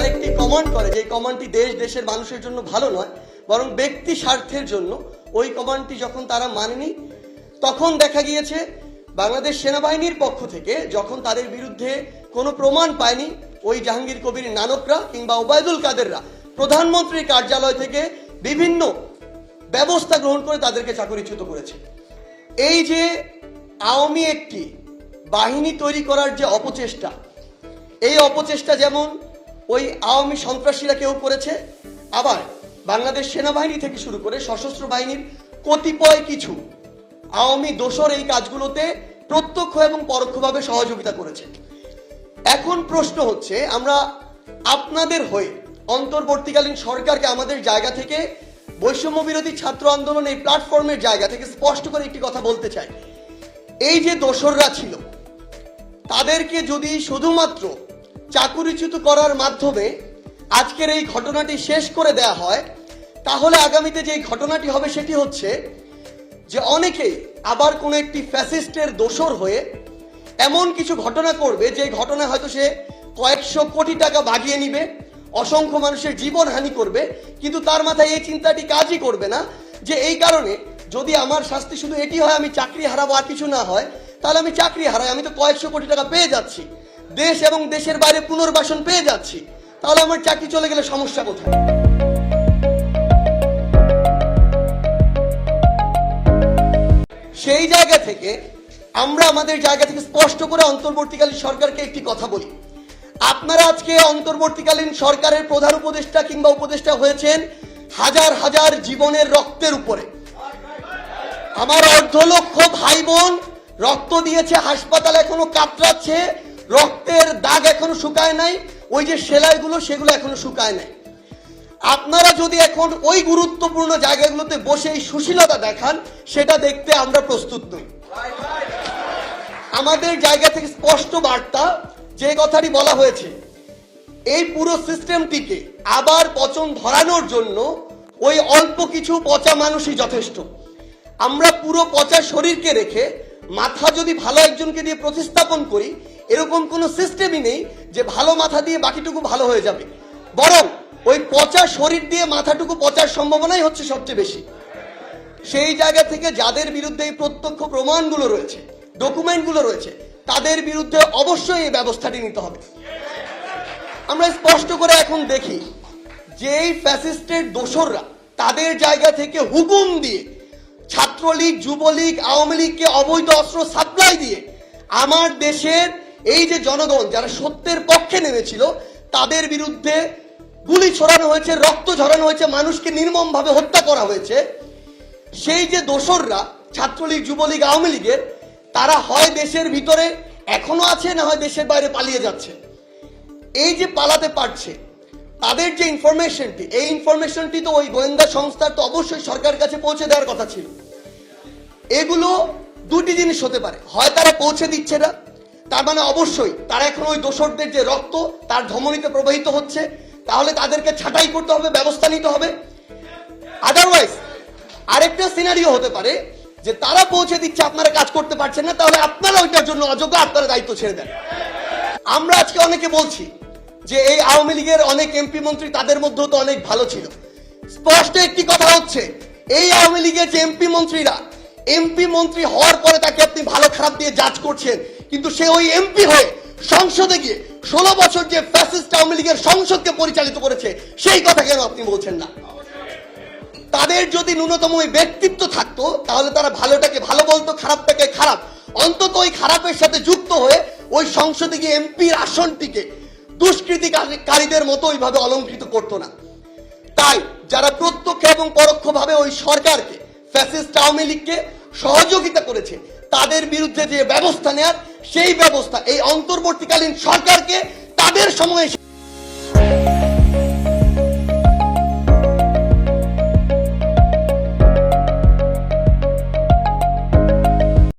যারা একটি কমান্ড করে, যে কমান্ডটি দেশ, দেশের মানুষের জন্য ভালো নয়, বরং ব্যক্তি স্বার্থের জন্য। ওই কমান্ডটি যখন তারা মানেনি, তখন দেখা গিয়েছে বাংলাদেশ সেনাবাহিনীর পক্ষ থেকে যখন তাদের বিরুদ্ধে কোনো প্রমাণ পায়নি, ওই জাহাঙ্গীর কবির নানকরা কিংবা ওবায়দুল কাদেররা, প্রধানমন্ত্রীর কার্যালয় থেকে বিভিন্ন ব্যবস্থা গ্রহণ করে তাদেরকে চাকরিচ্যুত করেছে। এই যে আওয়ামী একটি বাহিনী তৈরি করার যে অপচেষ্টা, এই অপচেষ্টা যেমন ওই আওয়ামী সন্ত্রাসীরা কেউ করেছে? আবার বাংলাদেশ সেনাবাহিনী থেকে শুরু করে সশস্ত্র বাহিনীর কতিপয় কিছু আওয়ামী দোসর এই কাজগুলোতে প্রত্যক্ষ এবং পরোক্ষভাবে সহযোগিতা করেছে। এখন প্রশ্ন হচ্ছে, আমরা আপনাদের হয়ে অন্তর্বর্তীকালীন সরকারকে আমাদের জায়গা থেকে বৈষম্য বিরোধী ছাত্র আন্দোলন এই প্ল্যাটফর্মের জায়গা থেকে স্পষ্ট করে একটি কথা বলতে চাই। এই যে দোসররা ছিল, তাদেরকে যদি শুধুমাত্র চাকুরিচ্যুত করার মাধ্যমে আজকের এই ঘটনাটি শেষ করে দেয়া হয়, তাহলে আগামীতে যে ঘটনাটি হবে সেটি হচ্ছে যে অনেকেই আবার কোনো একটি ফ্যাসিস্টের দোসর হয়ে এমন কিছু ঘটনা করবে, যে ঘটনা হয়তো সে কয়েকশো কোটি টাকা বাগিয়ে নিবে, অসংখ্য মানুষের জীবন হানি করবে, কিন্তু তার মাথায় এই চিন্তাটি কাজই করবে না, যে এই কারণে যদি আমার শাস্তি শুধু এটি হয়, আমি চাকরি হারাবো আর কিছু না হয়, তাহলে আমি চাকরি হারাই, আমি তো কয়েকশো কোটি টাকা পেয়ে যাচ্ছি। দেশ এবং দেশের বাইরে পুনর্বাসন পেয়ে যাচ্ছি, তাহলে আমার চাকরি চলে গেলে সমস্যা কোথায়? সেই জায়গা থেকে আমরা আমাদের জায়গা থেকে স্পষ্ট করে অন্তর্বর্তীকালীন সরকারকে একটি কথা বলি। আপনারা আজকে অন্তর্বর্তীকালীন সরকারের প্রধান উপদেষ্টা কিংবা উপদেষ্টা হয়েছেন হাজার হাজার জীবনের রক্তের উপরে। আমার অর্ধ লক্ষ ভাই বোন রক্ত দিয়েছে, হাসপাতাল এখনও কাতরাচ্ছে রক্তের দাগ এখনও শুকায় নাই, ওই যে সেলাইগুলো সেগুলো এখনও শুকায় নাই। আপনারা যদি এখন ওই গুরুত্বপূর্ণ জায়গাগুলোতে বসে এই সুশীলতা দেখান, সেটা দেখতে আমরা প্রস্তুত নই। আমাদের জায়গা থেকে স্পষ্ট বার্তা, যে কথাটি বলা হয়েছে, এই পুরো সিস্টেমটিকে আবার পচন ধরানোর জন্য ওই অল্প কিছু পচা মানুষই যথেষ্ট। আমরা পুরো পচা শরীরকে রেখে মাথা যদি ভালো একজনকে দিয়ে প্রতিস্থাপন করি এরকম কোনো সিস্টেমই নেই যে ভালো মাথা দিয়ে বাকিটুকু ভালো হয়ে যাবে। বরং ওই পচা শরীর দিয়ে মাথাটুকু পচার সম্ভাবনাই হচ্ছে সবচেয়ে বেশি। সেই জায়গা থেকে যাদের বিরুদ্ধে এই প্রত্যক্ষ প্রমাণগুলো রয়েছে, ডকুমেন্টগুলো রয়েছে, তাদের বিরুদ্ধে অবশ্যই এই ব্যবস্থাটি নিতে হবে। আমরা স্পষ্ট করে এখন দেখি যে এই ফ্যাসিস্টের দোসররা তাদের জায়গা থেকে হুকুম দিয়ে ছাত্রলীগ, যুবলীগ, আওয়ামী লীগকে অবৈধ অস্ত্র সাপ্লাই দিয়ে আমার দেশের এই যে জনগণ যারা সত্যের পক্ষে নেমেছিল, তাদের বিরুদ্ধে গুলি ছড়ানো হয়েছে, রক্ত ঝরানো হয়েছে, মানুষকে নির্মমভাবে হত্যা করা হয়েছে। সেই যে দোসররা, ছাত্রলীগ, যুবলীগ, আওয়ামী লীগের, তারা হয় দেশের ভিতরে, এখনও আছে, না হয় দেশের বাইরে পালিয়ে যাচ্ছে। এই যে পালাতে পারছে, তাদের যে ইনফরমেশনটি এই ইনফরমেশনটি তো ওই গোয়েন্দা সংস্থার তো অবশ্যই সরকারের কাছে পৌঁছে দেওয়ার কথা ছিল। এগুলো দুটি জিনিস হতে পারে। হয় তারা পৌঁছে দিচ্ছে না তার মানে অবশ্যই তারা এখন ওই দোসরদের যে রক্ত, তার ধমনীতে প্রবাহিত হচ্ছে। তাহলে তাদেরকে ছাঁটাই করতে হবে, ব্যবস্থা নিতে হবে। আদারওয়াইজ আরেকটা সিনারিও হতে পারে যে তারা পৌঁছে দিচ্ছে, আপনারা কাজ করতে পারছেন না, তাহলে আপনারা ওইটার জন্য অযোগ্য, আপনারা দায়িত্ব ছেড়ে দেন। আমরা আজকে অনেকে বলছি যে এই আওয়ামী লীগের অনেক এমপি মন্ত্রী, তাদের মধ্যেও তো অনেক ভালো ছিল। স্পষ্ট একটি কথা হচ্ছে, এই আওয়ামী লীগের যে এমপি মন্ত্রীরা এমপি মন্ত্রী হওয়ার পরে তাকে আপনি ভালো খারাপ দিয়ে জাজ করছেন। কিন্তু সে ওই এমপি হয়ে সংসদে গিয়ে ষোলো বছর যে ফ্যাসিস্ট আওয়ামী লীগের সংসদকে পরিচালিত করেছে, সেই কথা কেন আপনি বলছেন না? তাদের যদি ন্যূনতম ওই ব্যক্তিত্ব থাকতো, তাহলে তারা ভালোটাকে ভালো বলতো, খারাপটাকে খারাপ। অন্তত ওই খারাপের সাথে যুক্ত হয়ে ওই সংসদে গিয়ে এমপির আসনটিকে দুষ্কৃতিকারীদের মতো ওইভাবে অলঙ্কৃত করতো না। তাই যারা প্রত্যক্ষ এবং পরোক্ষভাবে ওই সরকারকে ফ্যাসিস্ট সহযোগিতা করেছে। তাদের বিরুদ্ধে যে ব্যবস্থা নেয়ার, সেই ব্যবস্থা এই অন্তর্বর্তীকালীন সরকারকে তাদের সময়ে